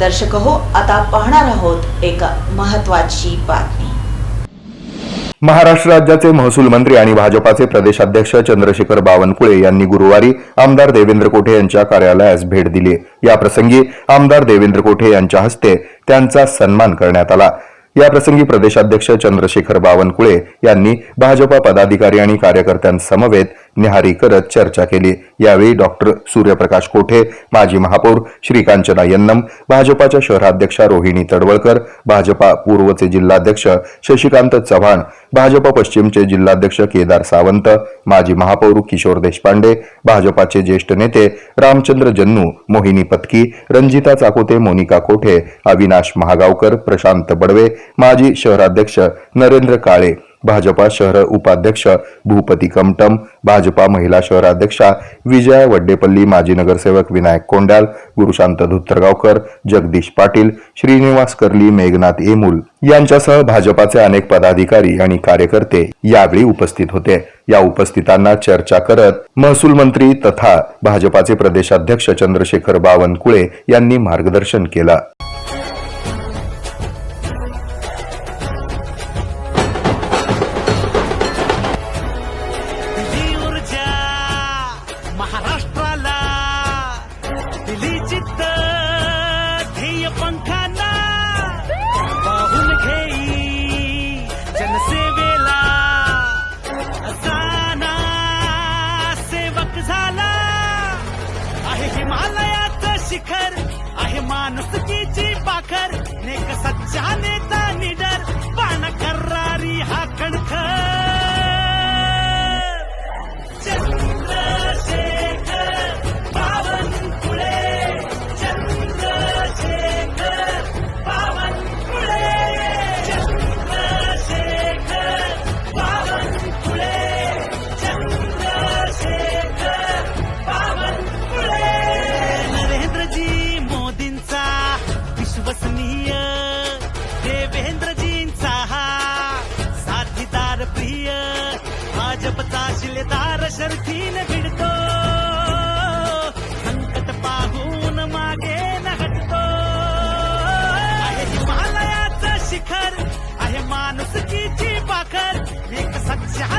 दर्शक हो आता पाहणार आहोत एक महत्वाची बातमी. महाराष्ट्र राज्याचे महसूल मंत्री आणि भाजपाचे प्रदेशाध्यक्ष चंद्रशेखर बावनकुळे यांनी गुरुवारी आमदार देवेंद्र कोठे यांच्या कार्यालयास भेट दिली. या प्रसंगी आमदार देवेंद्र कोठे यांच्या हस्ते त्यांचा सन्मान करण्यात आला. या प्रसंगी प्रदेशाध्यक्ष चंद्रशेखर बावनकुळे यांनी भाजपा पदाधिकारी आणि कार्यकर्त्यांसमवेत निहारी करत चर्चा केली. यावेळी डॉक्टर सूर्यप्रकाश कोठे माजी महापौर श्रीकांचना यन्नम भाजपाच्या शहराध्यक्षा रोहिणी तडवळकर भाजपा पूर्वचे जिल्हाध्यक्ष शशिकांत चव्हाण भाजपा पश्चिमचे जिल्हाध्यक्ष केदार सावंत माजी महापौर किशोर देशपांडे भाजपाचे ज्येष्ठ नेते रामचंद्र जन्नू मोहिनी पत्की रंजिता चाकोते मोनिका कोठे अविनाश महागावकर प्रशांत बडवे माजी शहराध्यक्ष नरेंद्र काळे भाजपा शहर उपाध्यक्ष भूपती कमटम भाजपा महिला शहराध्यक्षा विजया वड्डेपल्ली माजी नगरसेवक विनायक कोंडाल गुरुशांत धुत्तरगावकर जगदीश पाटील श्रीनिवास कर्ली मेघनाथ एमुल यांच्यासह भाजपाचे अनेक पदाधिकारी आणि कार्यकर्ते यावेळी उपस्थित होते. या उपस्थितांना चर्चा करत महसूल मंत्री तथा भाजपाचे प्रदेशाध्यक्ष चंद्रशेखर बावनकुळे यांनी मार्गदर्शन केलं. शिखर आहे माणुसकीची पाखर. नेक सच्चा नेता निडर. पाण करारी हा कणखर. शिलेदार शर्थीन भिडतो. संकट पाहून मागे न हटतो आहे हिमालयाचं शिखर आहे माणुसकीची पाखर. एक सच्चा